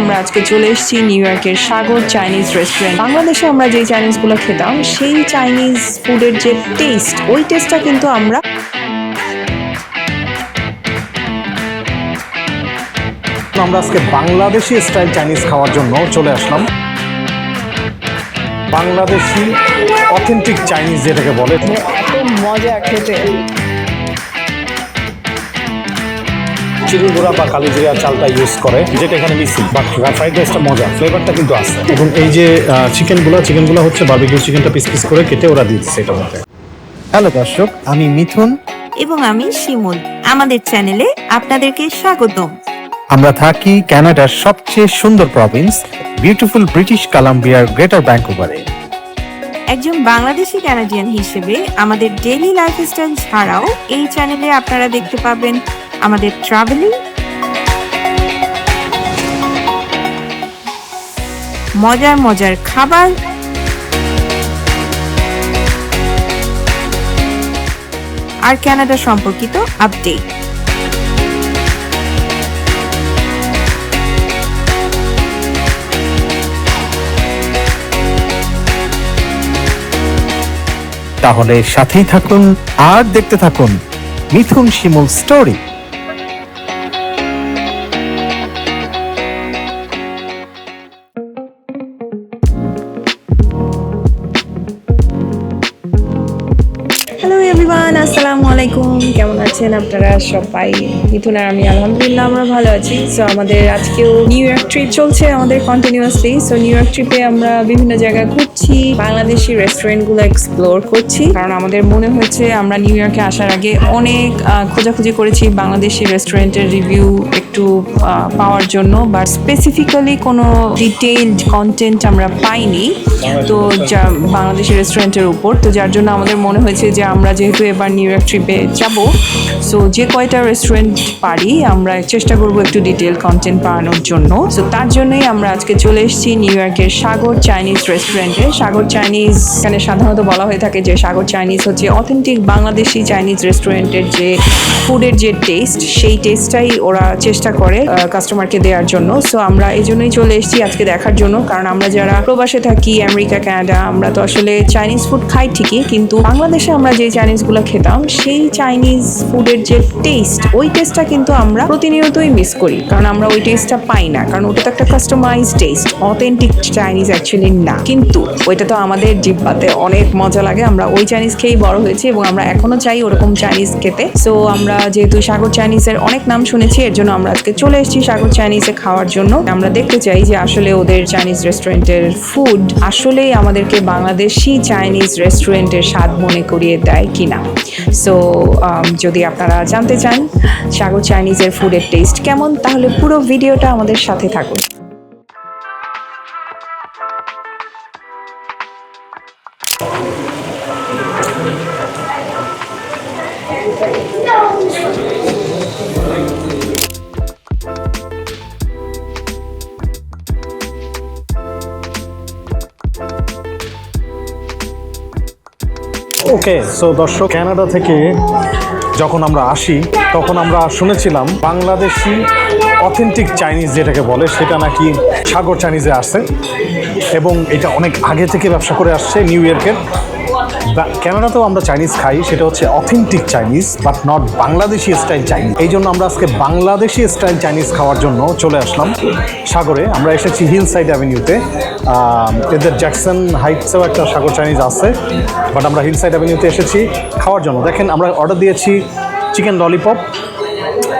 আমরা আজকে চলে এসেছি নিউ ইয়র্কের সাগর চাইনিজ রেস্টুরেন্ট বাংলাদেশে আমরা যে চাইনিজগুলো খেতাম সেই চাইনিজ ফুডের যে টেস্ট ওই টেস্টটা কিন্তু আমরা আমরা আজকে বাংলাদেশি স্টাইল চাইনিজ খাওয়ার জন্য চলে আসলাম। বাংলাদেশি অথেন্টিক চাইনিজ যেটাকে বলে। এত মজা খেতে। চিনি গুঁড়া বা কালিজিরা চালটা ইউজ করে যেটা এখানে মিসিং বাট ফ্রাইড রাইসটা মজা ফ্লেভারটা কিন্তু আছে। এবং এই যে চিকেনগুলো চিকেনগুলো হচ্ছে বার্বিকিউ চিকেনটা পিস পিস করে কেটে ওরা দিয়ে দিচ্ছে এটার মধ্যে হ্যালো দর্শক আমি মিথুন। এবং আমি শিমুল। আমাদের চ্যানেলে আপনাদেরকে স্বাগতম। আমরা থাকি কানাডার সবচেয়ে সুন্দর প্রভিন্স বিউটিফুল ব্রিটিশ কলাম্বিয়ার গ্রেটার ব্যাঙ্কুভারে একজন বাংলাদেশি ক্যানাডিয়ান হিসেবে আমাদের ডেইলি লাইফস্টাইল ছাড়াও এই চ্যানেলে আপনারা দেখতে পাবেন আমাদের ট্রাভেলিং মজার মজার খাবার, আর ক্যানাডা সম্পর্কিত আপডেট তাহলে সাথেই থাকুন আর দেখতে থাকুন মিথুন শিমুল স্টোরি Cô কেমন আছেন আপনারা সবাই? মিথুন আর আমি আলহামদুলিল্লাহ আমরা ভালো আছি। সো আমাদের আজকেও নিউ ইয়র্ক ট্রিপ চলছে আমাদের কন্টিনিউয়াসলি সো নিউ ইয়র্ক ট্রিপে আমরা বিভিন্ন জায়গায় ঘুরছি, বাংলাদেশি রেস্টুরেন্টগুলো এক্সপ্লোর করছি। কারণ আমাদের মনে হয়েছে আমরা নিউ ইয়র্কে আসার আগে অনেক খোঁজাখুঁজি করেছি বাংলাদেশি রেস্টুরেন্টের রিভিউ একটু পাওয়ার জন্য। বাট স্পেসিফিক্যালি কোনো ডিটেইলড কন্টেন্ট আমরা পাইনি। তো যা, বাংলাদেশি রেস্টুরেন্টের উপর। তো যার জন্য আমাদের মনে হয়েছে যে আমরা যেহেতু এবার নিউ ইয়র্ক ট্রিপে যাব সো যে কয়টা রেস্টুরেন্ট পারি, আমরা চেষ্টা করব একটু ডিটেল কন্টেন্ট বানানোর জন্য। সো তার জন্যই আমরা আজকে চলে এসেছি নিউ ইয়র্কের সাগর চাইনিজ রেস্টুরেন্টে সাগর চাইনিজ এখানে সাধারণত বলা হয়ে থাকে যে সাগর চাইনিজ হচ্ছে অথেন্টিক বাংলাদেশি চাইনিজ রেস্টুরেন্টের যে ফুডের যে টেস্ট সেই টেস্টটাই ওরা চেষ্টা করে কাস্টমারকে দেওয়ার জন্য। সো আমরা এই জন্যই চলে এসেছি আজকে দেখার জন্য। কারণ আমরা যারা প্রবাসে থাকি, আমেরিকা, কানাডা, আমরা তো আসলে চাইনিজ ফুড খাই ঠিকই, কিন্তু বাংলাদেশে আমরা যে চাইনিজগুলো খেতাম, সেই চাইনিজ ফুডের যে টেস্ট ওই টেস্টটা কিন্তু আমরা প্রতিনিয়তই মিস করি। কারণ আমরা ওই টেস্টটা পাই না। কারণ ওটা তো একটা customise taste authentic Chinese actually না। কিন্তু ওইটা তো আমাদের জিব্বাতে অনেক মজা লাগে। আমরা ওই চাইনিজ খেয়েই বড় হয়েছি এবং আমরা এখনও চাই ওরকম চাইনিজ খেতে। সো আমরা যেহেতু সাগর চাইনিজের অনেক নাম শুনেছি, এর জন্য আমরা আজকে চলে এসেছি সাগর চাইনিজে খাওয়ার জন্য। আমরা দেখতে চাই যে আসলে ওদের চাইনিজ রেস্টুরেন্টের ফুড আসলেই আমাদেরকে বাংলাদেশি চাইনিজ রেস্টুরেন্টের স্বাদ মনে করিয়ে দেয় কিনা। সো যদি আপনারা জানতে চান, সাগর চাইনিজের ফুডের টেস্ট কেমন, তাহলে পুরো ভিডিওটা আমাদের সাথে থাকুন। ওকে সো দর্শক ক্যানাডা থেকে যখন আমরা আসি, তখন আমরা শুনেছিলাম বাংলাদেশি অথেন্টিক চাইনিজ যেটাকে বলে, সেটা নাকি সাগর চাইনিজে আসছে এবং এটা অনেক আগে থেকে ব্যবসা করে আসছে নিউ ইয়র্কের কানাডাতেও আমরা চাইনিজ খাই, সেটা হচ্ছে authentic Chinese but not Bangladeshi style Chinese এই জন্য আমরা আজকে বাংলাদেশি স্টাইল চাইনিজ খাওয়ার জন্য চলে আসলাম সাগরে। আমরা এসেছি হিল সাইড অ্যাভিনিউতে এদের জ্যাকসন হাইটসেও একটা সাগর চাইনিজ আছে বাট আমরা হিল সাইড অ্যাভিনিউতে এসেছি খাওয়ার জন্য। দেখেন, আমরা অর্ডার দিয়েছি চিকেন ললিপপ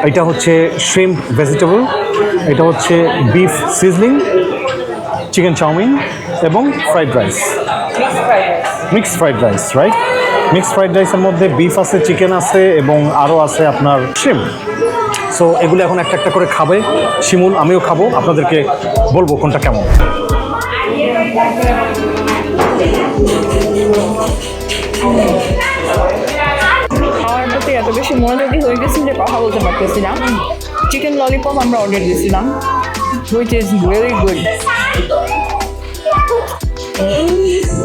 এটা হচ্ছে শ্রিম ভেজিটেবল এটা হচ্ছে beef sizzling chicken chow mein এবং fried rice mix fried rice right mixed fried রাইসের মধ্যে বিফ আছে চিকেন আছে, এবং আরও আছে আপনার শিম সো এগুলো এখন একটা একটা করে খাবে। শিমুল, আমিও খাব। আপনাদেরকে বলব কোনটা কেমন। এত বেশি মনোযোগী হয়ে গেছি যে কথা বলতে পারতেছি না। চিকেন ললিপপ আমরা অর্ডার দিয়েছিলাম হুইচ ইজ রিয়েলি গুড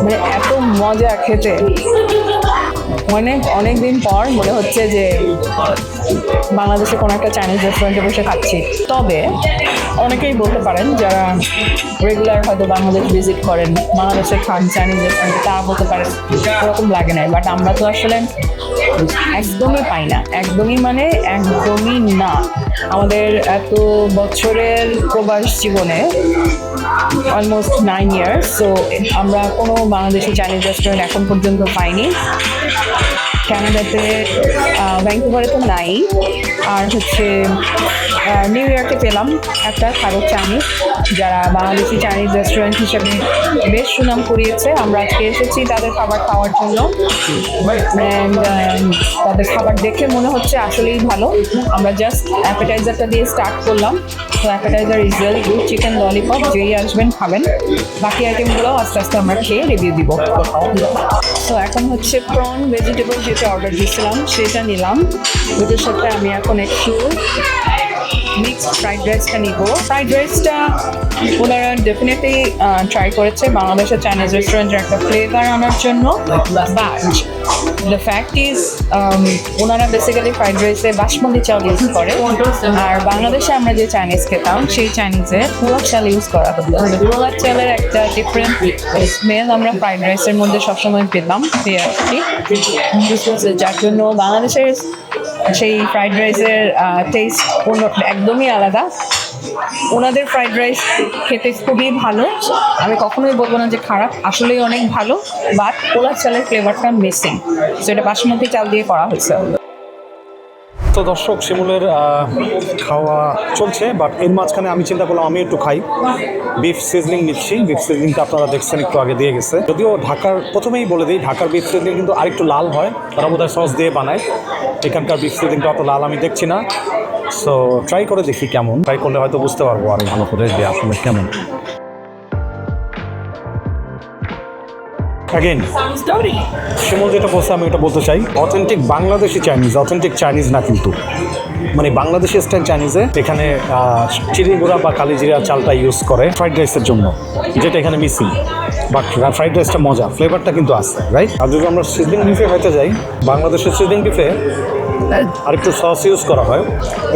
মানে এত মজা খেতে। অনেক অনেক দিন পর মনে হচ্ছে যে বাংলাদেশে কোনো একটা চাইনিজ রেস্টুরেন্টে বসে খাচ্ছি। তবে অনেকেই বলতে পারেন যারা রেগুলার হয়তো বাংলাদেশ ভিজিট করেন বাংলাদেশে খান চাইনিজ রেস্টুরেন্টে তারা বলতে পারেন, ওরকম লাগে না বাট আমরা তো আসলে একদমই পাই না। একদমই মানে একদমই না। আমাদের এত বছরের প্রবাস জীবনে অলমোস্ট নাইন ইয়ার্স সো আমরা কোনো বাংলাদেশি চাইনিজ রেস্টুরেন্ট এখন পর্যন্ত পাইনি। ক্যানাডাতে ভ্যাঙ্কুভারে তো নাই। আর হচ্ছে নিউ ইয়র্কে পেলাম একটা খারক চাইনিজ যারা বাংলাদেশি চাইনিজ রেস্টুরেন্ট হিসেবে বেশ সুনাম করিয়েছে আমরা আজকে এসেছি তাদের খাবার খাওয়ার জন্য। Um, তাদের খাবার দেখে মনে হচ্ছে আসলেই ভালো। আমরা জাস্ট অ্যাপেটাইজারটা দিয়ে স্টার্ট করলাম। তো appetiser is very good chicken lollipop যেই আসবেন খাবেন। বাকি আইটেমগুলো আস্তে আস্তে আমরা খেয়ে রিভিউ দিব। তো এখন হচ্ছে প্রন ভেজিটেবল যেটা অর্ডার দিয়েছিলাম, সেটা নিলাম। ওদের সাথে আমি এখন একটু মিক্সড ফ্রাইড রাইসটা নিব। ফ্রাইড রাইসটা ওনারা ডেফিনেটলি ট্রাই করেছে। বাংলাদেশের চাইনিজ রেস্টুরেন্টের একটা ফ্লেভার আনার জন্য। বাট দ্য ফ্যাক্ট ইজ ওনারা বেসিক্যালি ফ্রাইড রাইসে বাসমতি চাল ইউজ করে। আর বাংলাদেশে আমরা যে চাইনিজ খেতাম, সেই চাইনিজে পোলাক চাল ইউজ করা হতো। পোলাক চালের একটা ডিফারেন্ট স্মেল আমরা ফ্রাইড রাইসের মধ্যে সবসময় পেতাম। পেয়ে আসছি যার জন্য বাংলাদেশের সেই ফ্রাইড রাইসের টেস্ট অন্য একদমই আলাদা। ওনাদের ফ্রাইড রাইস খেতে খুবই ভালো। আমি কখনোই বলব না যে খারাপ, আসলেই অনেক ভালো বাট পোলার চালের ফ্লেভারটা মিসিং সো এটা বাসমতি চাল দিয়ে করা হয়েছে। তো দর্শক, শিমুলের খাওয়া চলছে বাট এর মাঝখানে আমি চিন্তা করলাম, আমি একটু খাই। বিফ সিজনিং নিচ্ছি। বিফ সিজলিংটা আপনারা দেখছেন, একটু আগে দিয়ে গেছে। যদিও ঢাকার, প্রথমেই বলে দিই, ঢাকার বিফ সিজনিং কিন্তু আরেকটু লাল হয়। তারা বোধহয় সস দিয়ে বানায়। এখানকার বিফ সিজলিংটা অত লাল আমি দেখছি না। সো ট্রাই করে দেখি কেমন। ট্রাই করলে হয়তো বুঝতে পারব আর ভালো করে যে আসলে কেমন। অ্যাগেন শিমুল যেটা বলছে আমি ওটা বলতে চাই। Authentic Bangladeshi Chinese authentic Chinese না কিন্তু। মানে বাংলাদেশি স্টাইল চাইনিজে এখানে আহ, চিড়িগুড়া বা কালিজিরা চালটা ইউজ করে ফ্রাইড রাইসের জন্য যেটা এখানে মিসিং বাট ফ্রাইড রাইসটা মজা ফ্লেভারটা কিন্তু আছে রাইট আর যদি আমরা সিজলিং বিফে হইতে যাই বাংলাদেশের সিজলিং বিফে আর একটু সস ইউজ করা হয়।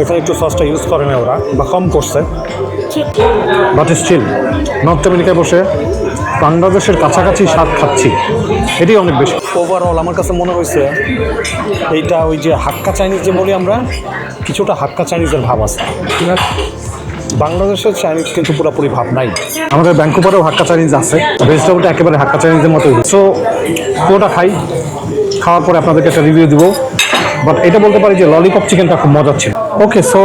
এখানে একটু সসটা ইউজ করে না ওরা বা কম করছে। বাট স্টিল নর্থ আমেরিকায় বসে বাংলাদেশের কাছাকাছি স্বাদ খাচ্ছি। এটাই অনেক বেশি। ওভারঅল আমার কাছে মনে হয়েছে এইটা ওই যে হাক্কা চাইনিজ যে বলি আমরা কিছুটা হাক্কা চাইনিজের ভাব আছে। ঠিক আছে বাংলাদেশের চাইনিজ কিন্তু পুরোপুরি ভাব নাই। আমাদের ব্যাঙ্কুপারেও হাক্কা চাইনিজ আছে। ভেজিটেবলটা একেবারে হাক্কা চাইনিজের মতো সো পুরোটা খাই খাওয়ার পরে আপনাদেরকে একটা রিভিউ দিব। বাট এটা বলতে পারি যে ললিপপ চিকেনটা খুব মজার ছিল। ওকে সো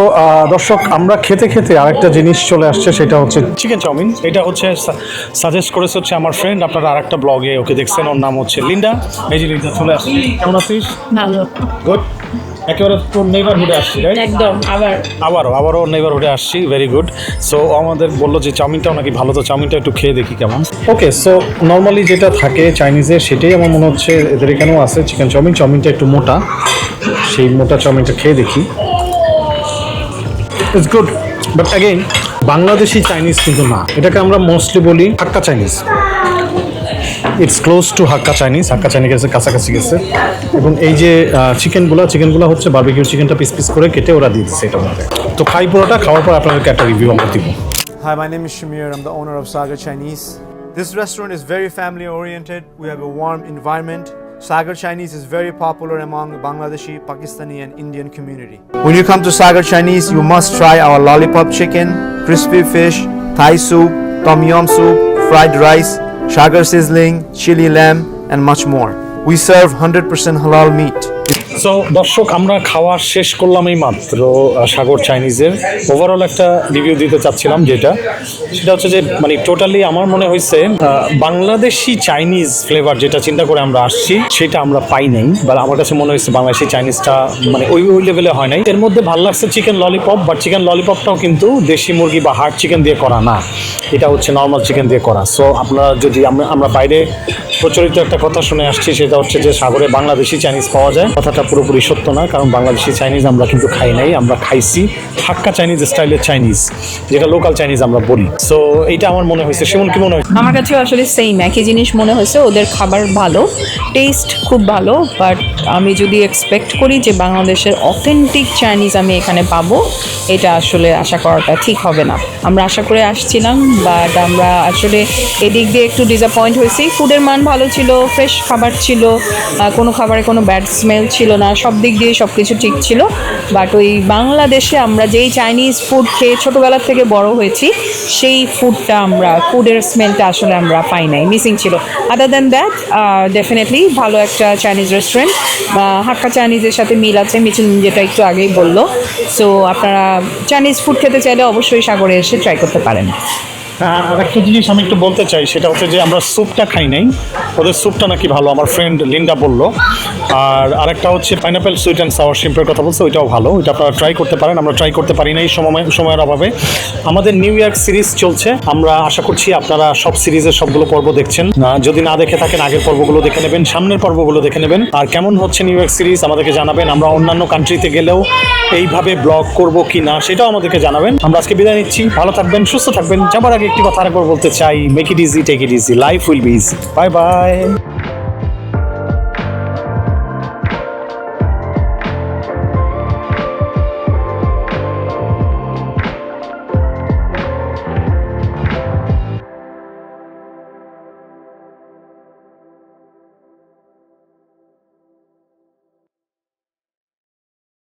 দর্শক আমরা খেতে খেতে আরেকটা জিনিস চলে আসছে সেটা হচ্ছে চিকেন চাউমিন। এটা হচ্ছে সাজেস্ট করেছে হচ্ছে আমার ফ্রেন্ড আপনারা আরেকটা ব্লগে ওকে দেখছেন ওর নাম হচ্ছে লিন্ডা এই যে লিন্ডা চলে আসছে কেমন আছিস? ভালো। গুড একেবারে তোর নেইবারহুডে আসছি রাইট একদম আবার। আবারও আবারও নেইবারহুডে আসছি ভেরি গুড সো আমাদের বলল যে চাউমিনটাও নাকি ভালো তো চাউমিনটা একটু খেয়ে দেখি কেমন। ওকে সো নর্মালি যেটা থাকে চাইনিজে সেটাই আমার মনে হচ্ছে এদের এখানেও আছে চিকেন চাউমিন। চাউমিনটা একটু মোটা সেই মোটা চাউমিনটা খেয়ে দেখি। It's good but again Bangladeshi Chinese কিন্তু না। এটাকে আমরা মোস্টলি বলি Hakka Chinese it's close to Hakka Chinese Hakka চাইনিজের কাছাকাছি গেছে এবং এই যে চিকেনগুলো চিকেনগুলো হচ্ছে বার্বিকিউ চিকেনটা পিস পিস করে কেটে ওরা দিয়ে দিচ্ছে এটার মধ্যে তো খাই পুরোটা খাওয়ার পর আপনাদেরকে একটা রিভিউ আমরা দিব Hi, my name is Shamir. I'm the owner of Sagar Chinese. This restaurant is very family oriented. We have a warm environment. Sagar Chinese is very popular among Bangladeshi, Pakistani, and Indian community. When you come to Sagar Chinese, you must try our lollipop chicken, crispy fish, Thai soup, tom yum soup, fried rice, Sagar sizzling, chili lamb, and much more. We serve 100% halal meat. So দর্শক, আমরা খাওয়া শেষ করলাম এই মাত্র সাগর চাইনিজের। Overall একটা review দিতে চাচ্ছিলাম যেটা। সেটা হচ্ছে যে মানে টোটালি আমার মনে হয়েছে বাংলাদেশি চাইনিজ ফ্লেভার যেটা চিন্তা করে আমরা আসছি, সেটা আমরা পাই নাই। বা আমার কাছে মনে হয়েছে বাংলাদেশি চাইনিজটা মানে ওই ওই লেভেলে হয় নাই। এর মধ্যে ভালো লাগছে চিকেন ললিপপ বাট চিকেন ললিপপটাও কিন্তু দেশি মুরগি বা হার্ড চিকেন দিয়ে করা না। এটা হচ্ছে নর্মাল চিকেন দিয়ে করা। সো আপনারা যদি আমরা আমরা বাইরে প্রচলিত একটা কথা শুনে আসছি, সেটা হচ্ছে যে সাগরে বাংলাদেশি চাইনিজ পাওয়া যায়। কথাটা পুরোপুরি সত্য না, কারণ বাংলাদেশি চাইনিজ আমরা কিন্তু খাই নাই, আমরা খাইছি হাক্কা চাইনিজ স্টাইলের চাইনিজ যেটা লোকাল চাইনিজ আমরা বলি। সো এটা আমার মনে হয়েছে। সেমন কি মনে হয়? আমার কাছেও আসলে সেম একই জিনিস মনে হয়েছে, ওদের খাবার ভালো টেস্ট খুব ভালো বাট আমি যদি এক্সপেক্ট করি যে বাংলাদেশের অথেন্টিক চাইনিজ আমি এখানে পাবো, এটা আসলে আশা করাটা ঠিক হবে না। আমরা আশা করে আসছিলাম বাট আমরা আসলে এদিক দিয়ে একটু ডিসঅ্যাপয়েন্ট হয়েছি। ফুডের মান ভালো ছিল ফ্রেশ খাবার ছিল কোনো খাবারে কোনো ব্যাড স্মেল ছিল না, সব দিক দিয়ে সব কিছু ঠিক ছিল। বাট ওই বাংলাদেশে আমরা যেই চাইনিজ ফুড খেয়ে ছোটোবেলা থেকে বড় হয়েছি, সেই ফুডটা আমরা ফুডের স্মেলটা আসলে আমরা পাই নাই মিসিং ছিল। আদার দ্যান দ্যাট ডেফিনেটলি ভালো একটা চাইনিজ রেস্টুরেন্ট হাক্কা চাইনিজের সাথে মিল আছে, মিচুন যেটা একটু আগেই বলল। সো আপনারা চাইনিজ ফুড খেতে চাইলে অবশ্যই সাগরে এসে ট্রাই করতে পারেন। আর একটা জিনিস আমি একটু বলতে চাই, সেটা হচ্ছে যে আমরা স্যুপটা খাই নাই। ওদের স্যুপটা নাকি ভালো, আমার ফ্রেন্ড লিন্ডা বলল। আর আরেকটা হচ্ছে পাইনাপেল সুইট অ্যান্ড সাওয়ার শিম্পের কথা বলছে, ওইটাও ভালো। ওইটা আপনারা ট্রাই করতে পারেন, আমরা ট্রাই করতে পারি না এই সময় সময়ের অভাবে। আমাদের নিউ ইয়ার সিরিজ চলছে। আমরা আশা করছি আপনারা সব সিরিজের সবগুলো পর্ব দেখছেন। যদি না দেখে থাকেন, আগের পর্বগুলো দেখে নেবেন, সামনের পর্বগুলো দেখে নেবেন। আর কেমন হচ্ছে নিউ ইয়ার সিরিজ আমাদেরকে জানাবেন। আমরা অন্যান্য কান্ট্রিতে গেলেও এইভাবে ব্লগ করব কি না, সেটাও আমাদেরকে জানাবেন। আমরা আজকে বিদায় নিচ্ছি। ভালো থাকবেন, সুস্থ থাকবেন। যাবার আগে একটি কথা আরেকবার বলতে চাই make it easy take it easy life will be easy bye bye